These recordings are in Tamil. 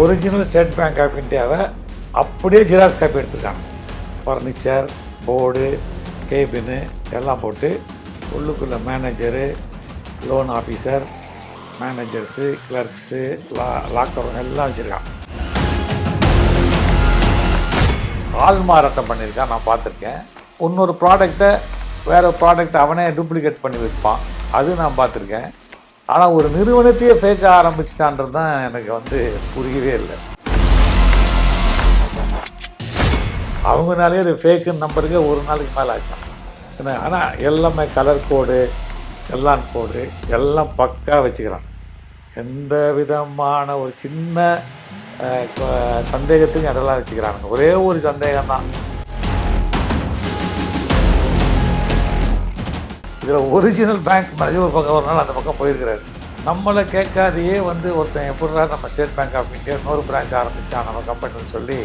ஒரிஜினல் ஸ்டேட் பேங்க் ஆஃப் இந்தியாவை அப்படியே ஜிராக்ஸ் காப்பி எடுத்துருக்காங்க ஃபர்னிச்சர் போர்டு கேபின்னு எல்லாம் போட்டு உள்ளுக்குள்ளே manager loan officer managers clerks லா லாக்கர் எல்லாம் வச்சுருக்கான் ஆள் மாறாட்டம் பண்ணியிருக்கான் நான் பார்த்துருக்கேன். இன்னொரு ப்ராடக்டை வேறு ப்ராடக்ட் அவனே டூப்ளிகேட் பண்ணி விற்பான் அது நான் பார்த்துருக்கேன். ஆனால் ஒரு நிறுவனத்தையே ஃபேக்க ஆரம்பிச்சிட்டான்றது தான் எனக்கு வந்து புரியவே இல்லை. அவங்கனாலே அது ஃபேக்குன்னு நம்பருக்கு ஒரு நாளைக்கு மேலே ஆச்சான் என்ன ஆனால் எல்லாமே கலர் கோடு செல்லான் கோடு எல்லாம் பக்கா வச்சுக்கிறான். எந்த விதமான ஒரு சின்ன சந்தேகத்தையும் கொ- இடம்லாம் வச்சுக்கிறானுங்க? ஒரே ஒரு சந்தேகம் தான் இதில் ஒரிஜினல் பேங்க் மேனேஜர் ஒரு பக்கம் ஒரு நாள் அந்த பக்கம் போயிருக்கிறாரு. நம்மளை கேட்காதையே வந்து ஒருத்தன் எப்படிடா நம்ம ஸ்டேட் பேங்க் ஆஃப் இந்தியா இன்னொரு பிரான்ச் ஆரம்பித்தான் நம்ம கம்பெனின்னு சொல்லி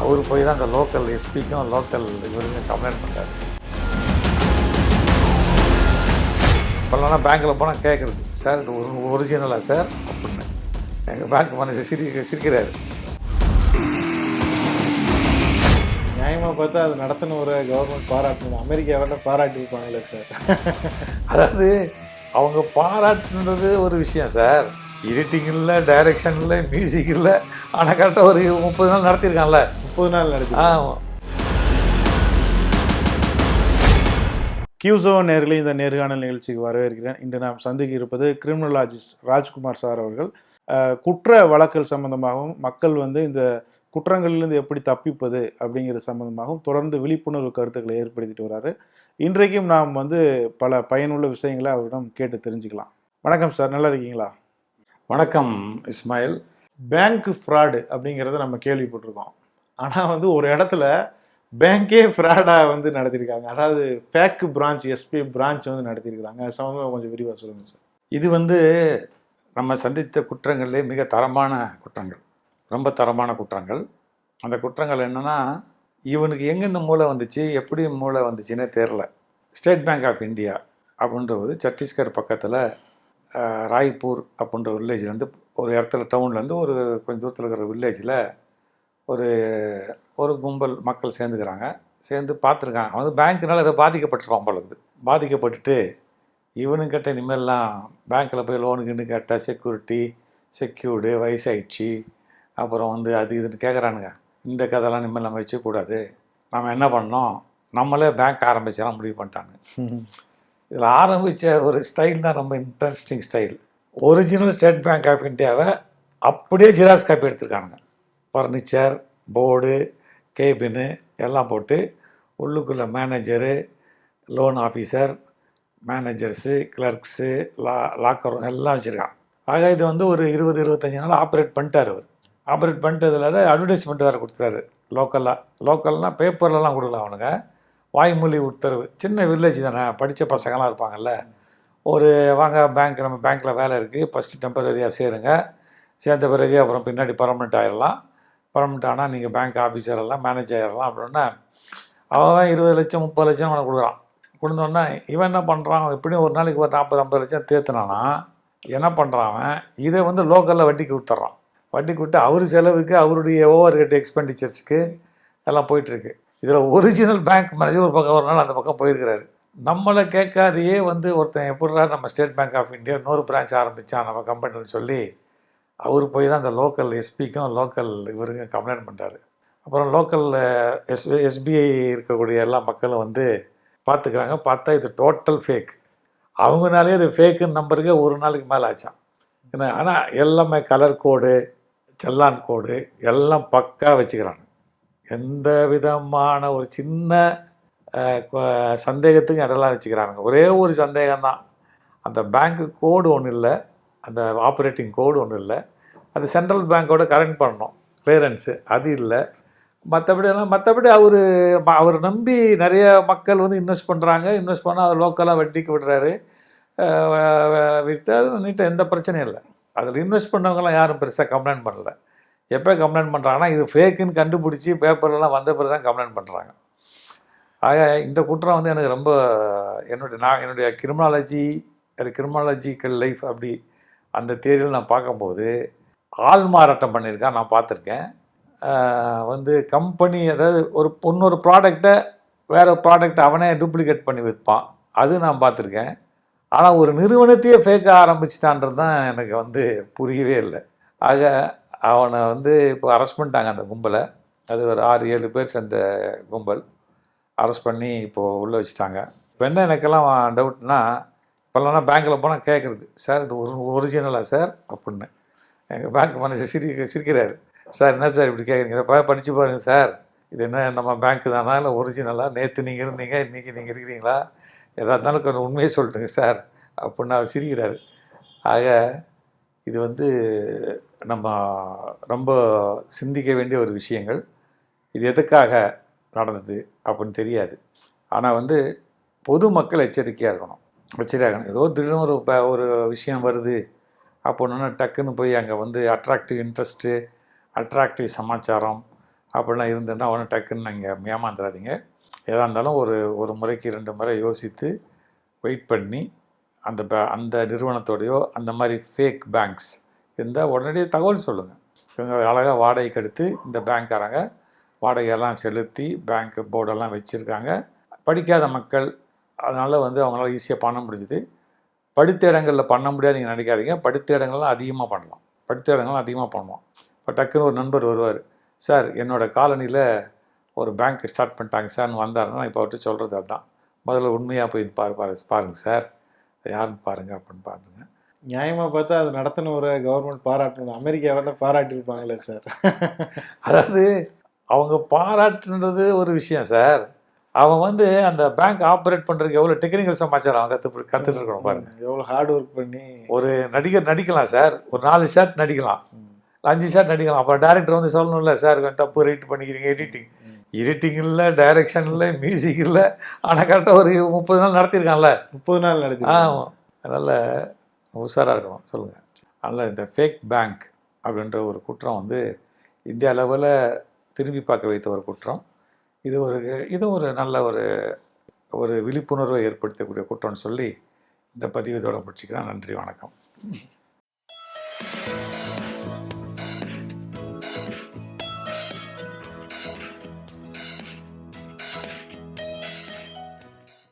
அவர் போய் தான் அந்த லோக்கல் எஸ்பிக்கும் லோக்கல் இவருக்கும் கம்ப்ளைண்ட் பண்ணுறாரு இப்போல்லாம் பேங்க்கில் போனால் கேட்குறது சார் இது ஒரு ஒரிஜினலா சார்? அப்படின்னு. எங்கள் பேங்க் மேனேஜர் சிரி சிரிக்கிறாரு. நியாயமாக பார்த்தா அது நடத்தின ஒரு கவர்மெண்ட் பாராட்டணும் அமெரிக்காவில் பாராட்டியிருப்பாங்களே சார். அதாவது அவங்க பாராட்டுன்றது ஒரு விஷயம் சார். எடிட்டிங் இல்லை டைரக்ஷன் இல்லை மியூசிக் இல்லை. ஆனால் கரெக்டாக ஒரு முப்பது நாள் நடத்தியிருக்கான்ல முப்பது நாள் நடத்தி ஆ கியூசோ நேர்களே இந்த நேர்காணல் நிகழ்ச்சிக்கு வரவேற்கிறேன். இன்று நாம் சந்திக்க இருப்பது கிரிமினலாஜிஸ்ட் ராஜ்குமார் சார் அவர்கள். குற்ற வழக்கல் சம்பந்தமாகவும் மக்கள் வந்து இந்த குற்றங்களிலிருந்து எப்படி தப்பிப்பது அப்படிங்கிறது சம்பந்தமாகவும் தொடர்ந்து விழிப்புணர்வு கருத்துக்களை ஏற்படுத்திட்டு வராரு. இன்றைக்கும் நாம் வந்து பல பயனுள்ள விஷயங்களை அவரிடம் கேட்டு தெரிஞ்சுக்கலாம். வணக்கம் சார் நல்லா இருக்கீங்களா? வணக்கம் இஸ்மாயில். பேங்க் ஃப்ராடு அப்படிங்கிறத நம்ம கேள்விப்பட்டிருக்கோம். ஆனால் வந்து ஒரு இடத்துல பேங்க்கே ஃப்ராடாக வந்து நடத்தியிருக்காங்க. அதாவது ஃபேக் பிரான்ச் எஸ்பி பிரான்ச் வந்து நடத்தியிருக்காங்க அது சம்மந்தமாக கொஞ்சம் விரிவாக சொல்லுங்கள் சார். இது வந்து நம்ம சந்தித்த குற்றங்களிலே மிக தரமான குற்றங்கள். ரொம்ப தரமான குற்றங்கள். அந்த குற்றங்கள் என்னென்னா இவனுக்கு எங்கெந்த மூளை வந்துச்சு எப்படி மூளை வந்துச்சுன்னே தெரில ஸ்டேட் பேங்க் ஆஃப் இந்தியா அப்படின்றது சத்தீஸ்கர் பக்கத்தில் ராய்ப்பூர் அப்படின்ற வில்லேஜ்லேருந்து ஒரு இடத்துல டவுன்லேருந்து ஒரு கொஞ்சம் தூரத்தில் இருக்கிற வில்லேஜில் ஒரு ஒரு கும்பல் மக்கள் சேர்ந்துக்கிறாங்க. சேர்ந்து பார்த்துருக்காங்க. அவன் வந்து பேங்க்குனால இதை பாதிக்கப்பட்டுருவான் போல இருக்குது. பாதிக்கப்பட்டுட்டு இவனுங்கிட்ட இனிமேல்லாம் பேங்க்கில் போய் லோனுக்குன்னு கேட்டால் செக்யூரிட்டி செக்யூர்டு வயசாயிடுச்சு. அப்புறம் வந்து அது இதுன்னு கேட்குறானுங்க இந்த கதைலாம் நிம்மதி நம்ம வச்சக்கூடாது நம்ம என்ன பண்ணோம் நம்மளே பேங்க் ஆரம்பிச்சிடலாம் முடிவு பண்ணிட்டாங்க. இதில் ஆரம்பித்த ஒரு ஸ்டைல் தான் ரொம்ப interesting style original State Bank of இந்தியாவை அப்படியே ஜிராக்ஸ் காப்பி எடுத்திருக்கானுங்க. ஃபர்னிச்சர் போர்டு கேபின்னு எல்லாம் போட்டு உள்ளுக்குள்ளே manager loan officer managers clerks லா லாக்கர் எல்லாம் வச்சுருக்கான். ஆக இது வந்து ஒரு இருபது இருபத்தஞ்சி நாள் ஆப்ரேட் பண்ணிட்டார் அவர். ஆப்ரேட் பண்ணிட்டதுல தான் அட்வர்டைஸ்மெண்ட் வேறு கொடுத்துறாரு. லோக்கலாக லோக்கல்னால் பேப்பர்லலாம் கொடுக்கல அவனுங்க. வாய்மொழி உத்தரவு சின்ன வில்லேஜ் தானே. படித்த பசங்களாம் இருப்பாங்கல்ல. ஒரு வாங்க பேங்க் நம்ம பேங்க்கில் வேலை இருக்குது ஃபஸ்ட்டு டெம்பரரியாக சேருங்க. சேர்ந்த பிறகு அப்புறம் பின்னாடி பர்மனெண்ட் ஆயிடலாம் பர்மனெண்ட் ஆனால் நீங்கள் பேங்க் ஆஃபீஸர் எல்லாம் மேனேஜ் ஆயிடலாம் அப்படின்னா அவன் இருபது லட்சம் முப்பது லட்சம் அவனுக்கு கொடுக்குறான். கொடுத்தோன்னா இவன் என்ன பண்ணுறான் எப்படியும் ஒரு நாளைக்கு ஒரு நாற்பது ஐம்பது லட்சம் தேத்துனானா என்ன பண்ணுறான் அவன்? இதை வந்து லோக்கலில் வட்டிக்கு விட்டுறான். வட்டிக்கு கொடுத்து அவர் செலவுக்கு அவருடைய ஓவர் ஹெட் எக்ஸ்பெண்டிச்சர்ஸுக்கு எல்லாம் போயிட்டுருக்கு. இதில் ஒரிஜினல் பேங்க் மேனேஜர் ஒரு பக்கம் ஒரு நாள் அந்த பக்கம் போயிருக்கிறாரு. நம்மளை கேட்காதையே வந்து ஒருத்தன் எப்படா நம்ம ஸ்டேட் பேங்க் ஆஃப் இந்தியா இன்னொரு பிரான்ச் ஆரம்பித்தான் நம்ம கம்பெனின்னு சொல்லி அவர் போய் தான் அந்த லோக்கல் எஸ்பிக்கும் லோக்கல் இவருக்கும் கம்ப்ளைண்ட் பண்ணுறாரு அப்புறம் லோக்கல் எஸ் எஸ்பிஐ இருக்கக்கூடிய எல்லா மக்களும் வந்து பார்த்துக்கிறாங்க. பார்த்தா இது டோட்டல் ஃபேக் அவங்கனாலே இது ஃபேக்குன்னு நம்பருக்கு ஒரு நாளைக்கு மேலே ஆச்சான் என்ன ஆனால் எல்லாமே கலர் கோடு செல்லான் கோடு எல்லாம் பக்கா வச்சுக்கிறாங்க. எந்த விதமான ஒரு சின்ன சந்தேகத்துக்கும் இடம்லாம் வச்சுக்கிறானுங்க ஒரே ஒரு சந்தேகம்தான். அந்த பேங்க்கு கோடு ஒன்றும் இல்லை. அந்த ஆப்ரேட்டிங் கோடு ஒன்றும் இல்லை. அது சென்ட்ரல் பேங்க்கோட கரெக்ட் பண்ணணும். கிளியரன்ஸு அது இல்லை. மற்றபடி எல்லாம் மற்றபடி அவர் அவர் நம்பி நிறைய மக்கள் வந்து இன்வெஸ்ட் பண்ணுறாங்க இன்வெஸ்ட் பண்ணால் அவர் லோக்கலாக வட்டிக்கு விடுறாரு. விற்று விட்டு அது நீட்டாக எந்த பிரச்சனையும் இல்லை. அதில் இன்வெஸ்ட் பண்ணவங்கலாம் யாரும் பெருசாக கம்ப்ளைண்ட் பண்ணல. எப்போ கம்ப்ளைண்ட் பண்ணுறாங்கன்னா இது ஃபேக்குன்னு கண்டுபிடிச்சி பேப்பர்லாம் வந்த பிறகு தான் கம்ப்ளைண்ட் பண்ணுறாங்க ஆக இந்த குற்றம் வந்து எனக்கு ரொம்ப என்னுடைய நான் என்னுடைய கிரிமினாலஜி கிரிமினாலஜிக்கல் லைஃப் அப்படி அந்த தேரியில் நான் பார்க்கும்போது ஆள் மாறாட்டம் பண்ணியிருக்கான் நான் பார்த்துருக்கேன். வந்து கம்பெனி அதாவது ஒரு இன்னொரு ப்ராடக்டை வேறு ப்ராடக்ட் அவனே டூப்ளிகேட் பண்ணி விற்பான். அது நான் பார்த்துருக்கேன். ஆனால் ஒரு நிறுவனத்தையே ஃபேக்க ஆரம்பிச்சிட்டான்றது தான் எனக்கு வந்து புரியவே இல்லை. ஆக அவனை வந்து இப்போ அரெஸ்ட் பண்ணிட்டாங்க அந்த கும்பலை. அது ஒரு ஆறு ஏழு பேர் சேர்ந்த கும்பல். அரெஸ்ட் பண்ணி இப்போது உள்ளே வச்சுட்டாங்க. இப்போ என்ன எனக்கெல்லாம் டவுட்னா இப்போல்லாம் பேங்க்கில் போனால் கேட்குறது சார் இது ஒரு ஒரிஜினலா சார் அப்படின்னு. எங்கள் பேங்க் மேனேஜர் சிரி சிரிக்கிறாரு. சார் என்ன சார் இப்படி கேட்குறீங்க? இதை படித்து படிச்சு சார் இது என்ன நம்ம பேங்க்கு தானா? இல்லை ஒரிஜினலாக நேற்று நீங்கள் இருந்தீங்க இன்றைக்கி நீங்கள் இருக்கிறீங்களா? எதாக இருந்தாலும் கொஞ்சம் உண்மையை சொல்லிட்டுங்க சார் அப்படின்னு அவர் சிரிக்கிறார். ஆக இது வந்து நம்ம ரொம்ப சிந்திக்க வேண்டிய ஒரு விஷயங்கள். இது எதுக்காக நடந்தது அப்படின்னு தெரியாது. ஆனால் வந்து பொதுமக்கள் எச்சரிக்கையாக இருக்கணும். எச்சரிக்கையாக இருக்கணும். ஏதோ திடீர்னு ஒரு ஒரு விஷயம் வருது. அப்படின்னா டக்குன்னு போய் அங்கே வந்து அட்ராக்டிவ் இன்ட்ரெஸ்ட்டு அட்ராக்டிவ் சமாச்சாரம் அப்படிலாம் இருந்ததுன்னா உடனே டக்குன்னு நீங்கள் ஏமாந்துடாதீங்க எதாக இருந்தாலும் ஒரு ஒரு முறைக்கு ரெண்டு முறை யோசித்து வெயிட் பண்ணி அந்த பே அந்த நிறுவனத்தோடையோ அந்த மாதிரி ஃபேக் பேங்க்ஸ் இருந்தால் உடனடியே தகவல் சொல்லுங்கள் இவங்க அழகாக வாடகைக்கு எடுத்து இந்த பேங்க்காரங்க வாடகையெல்லாம் செலுத்தி பேங்க் போர்டெல்லாம் வச்சுருக்காங்க. படிக்காத மக்கள் அதனால் வந்து அவங்களால ஈஸியாக பண்ண முடிஞ்சுது. படித்த இடங்களில் பண்ண முடியாது நீங்கள் நினைக்காதீங்க. படித்த இடங்கள்லாம் அதிகமாக பண்ணலாம். படித்த இடங்கள்லாம் அதிகமாக பண்ணலாம் இப்போ டக்குன்னு ஒரு நண்பர் வருவார். சார் என்னோடய காலனியில் ஒரு பேங்க் ஸ்டார்ட் பண்ணிட்டாங்க சார்னு வந்தாருன்னா இப்போ அவர்கிட்ட சொல்கிறது அதுதான் முதல்ல உண்மையாக போய் பாரு பாரு பாருங்க சார் யாருன்னு பாருங்க அப்படின்னு பாருங்க. நியாயமா பார்த்தா அது நடத்தின ஒரு கவர்மெண்ட் பாராட்டணும் அமெரிக்காவில் பாராட்டியிருப்பாங்களே சார் அதாவது அவங்க பாராட்டுன்றது ஒரு விஷயம் சார் அவன் வந்து அந்த பேங்க் ஆப்ரேட் பண்ணுறதுக்கு எவ்வளோ டெக்னிக்கல் சமாச்சாரம் அவன் கற்று கற்றுட்டு இருக்கணும் பாருங்க. எவ்வளோ ஹார்ட் ஒர்க் பண்ணி. ஒரு நடிகர் நடிக்கலாம் சார் ஒரு நாலு ஷாட் நடிக்கலாம். அஞ்சு ஷாட் நடிக்கலாம். அப்புறம் டேரக்டர் வந்து சொல்லணும்ல சார் கொஞ்சம் தப்பு ரைட் பண்ணிக்கிறீங்க எடிட்டிங். எடிட்டிங் இல்லை டைரக்ஷன் இல்லை மியூசிக் இல்லை ஆனால் கரெக்டாக ஒரு முப்பது நாள் நடத்தியிருக்கான்ல முப்பது நாள் நடத்தி ஆ அதனால் உஷாராக இருக்கணும். சொல்லுங்கள் அதனால் இந்த ஃபேக் பேங்க் அப்படின்ற ஒரு குற்றம் வந்து இந்திய அளவில் திரும்பி பார்க்க வைத்த ஒரு குற்றம். இது ஒரு இது ஒரு நல்ல ஒரு ஒரு விழிப்புணர்வை ஏற்படுத்தக்கூடிய குற்றம்னு சொல்லி இந்த பதிவு இதோட முடிச்சுக்கிறேன். நன்றி வணக்கம்.